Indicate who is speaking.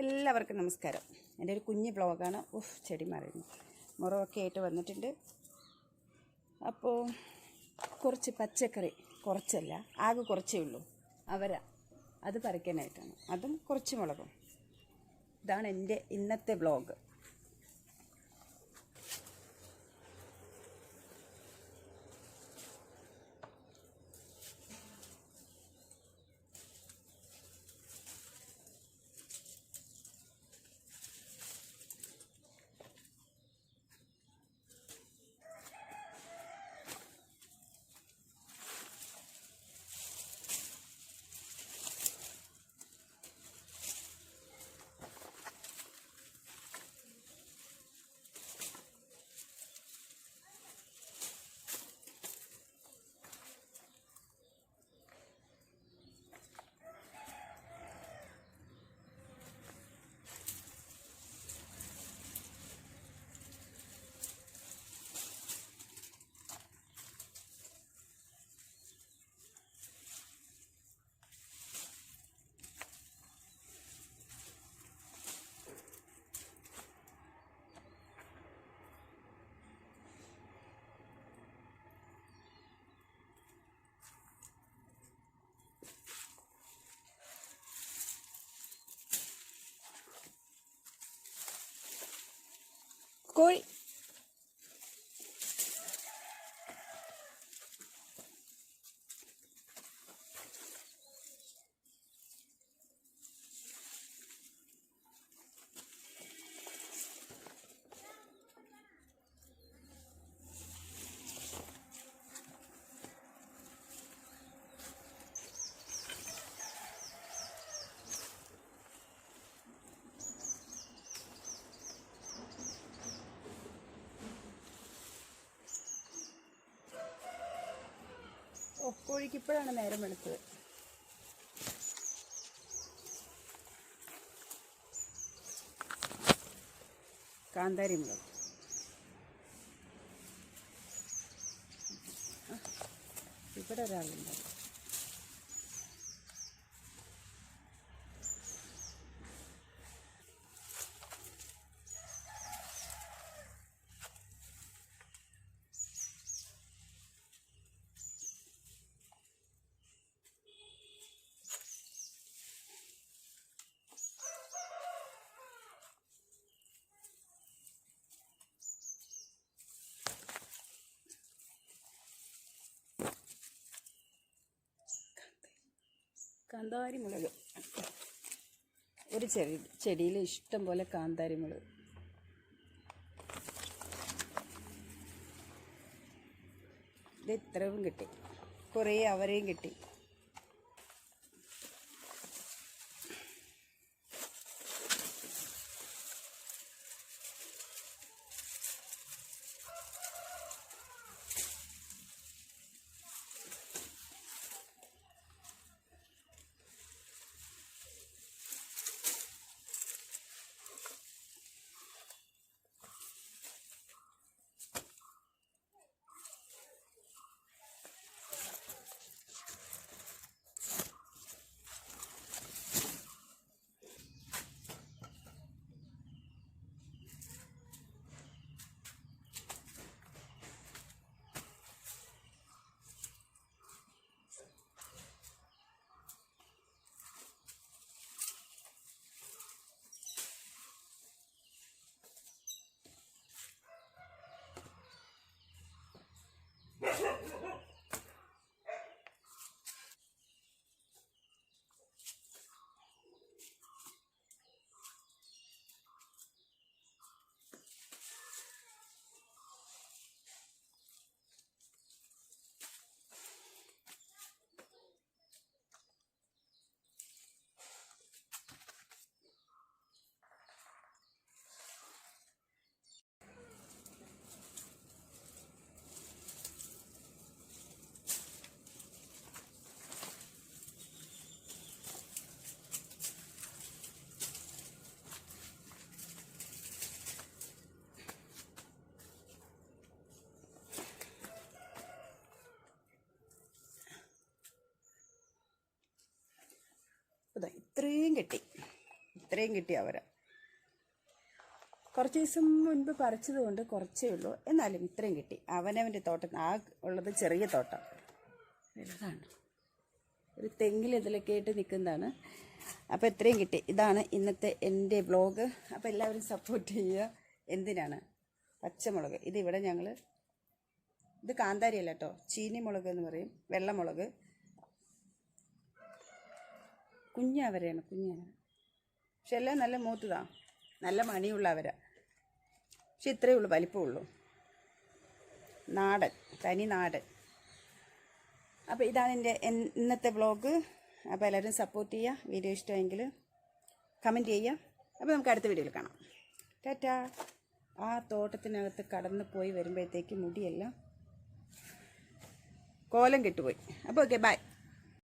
Speaker 1: എല്ലാവർക്കും നമസ്കാരം. എന്റെ ഒരു കുഞ്ഞ് ബ്ലോഗാണ് ഉഫ് ചെടി മറിയുന്നു. മുറവൊക്കെ ആയിട്ട് വന്നിട്ടുണ്ട്. അപ്പോൾ കുറച്ച് പച്ചക്കറി കുറച്ചല്ല ആകെ കുറച്ചേ ഉള്ളൂ. അവര അത് പറിക്കാനായിട്ടാണ്. അതും കുറച്ച് മുളകും. ഇതാണ് എന്റെ ഇന്നത്തെ ബ്ലോഗ് こいい。കോഴിക്ക് ഇപ്പോഴാണ് നേരം വെളുത്തത്. കാന്താരി മുളക്. ഇവിടെ ഒരാളുണ്ട്. കാന്താരി മുളക് ഒരു ചെടി ചെടിയിൽ ഇഷ്ടം പോലെ കാന്താരി മുളക് ഇത് ഇത്രയും കിട്ടി. കുറേ അവരെയും കിട്ടി. ഇത്രയും കിട്ടി. ഇത്രയും കിട്ടി അവരെ. കുറച്ച് ദിവസം മുൻപ് പറിച്ചത് കൊണ്ട് കുറച്ചേ ഉള്ളൂ. എന്നാലും ഇത്രയും കിട്ടി. അവനവന്റെ തോട്ടം ആ ഉള്ളത് ചെറിയ തോട്ടം. വലുതാണ്. ഒരു തെങ്ങിൽ ഇതിലൊക്കെ ആയിട്ട് നിൽക്കുന്നതാണ്. അപ്പോൾ ഇത്രയും കിട്ടി. ഇതാണ് ഇന്നത്തെ എന്റെ ബ്ലോഗ്. അപ്പോൾ എല്ലാവരും സപ്പോർട്ട് ചെയ്യുക. എന്തിനാണ്? പച്ചമുളക്. ഇതിവിടെ ഞങ്ങൾ ഇത് കാന്താരിയല്ല കേട്ടോ. ചീനി മുളക് എന്ന് പറയും. വെള്ളമുളക്. കുഞ്ഞവരയാണ് കുഞ്ഞവര പക്ഷെ എല്ലാം നല്ല മൂത്തതാ. നല്ല മണിയുള്ള അവര. പക്ഷെ ഇത്രയേ ഉള്ളൂ വലിപ്പമുള്ളൂ നാടൻ തനി നാടൻ. അപ്പോൾ ഇതാണ് എന്റെ ഇന്നത്തെ വ്ളോഗ് അപ്പോൾ എല്ലാവരും സപ്പോർട്ട് ചെയ്യുക. വീഡിയോ ഇഷ്ടമെങ്കിൽ കമന്റ് ചെയ്യുക. അപ്പോൾ നമുക്ക് അടുത്ത വീഡിയോയിൽ കാണാം. ടാറ്റാ. ആ തോട്ടത്തിനകത്ത് കടന്ന് പോയി വരുമ്പോഴത്തേക്ക് മുടിയെല്ലാം കോലം കെട്ടുപോയി. അപ്പോൾ ഓക്കെ ബൈ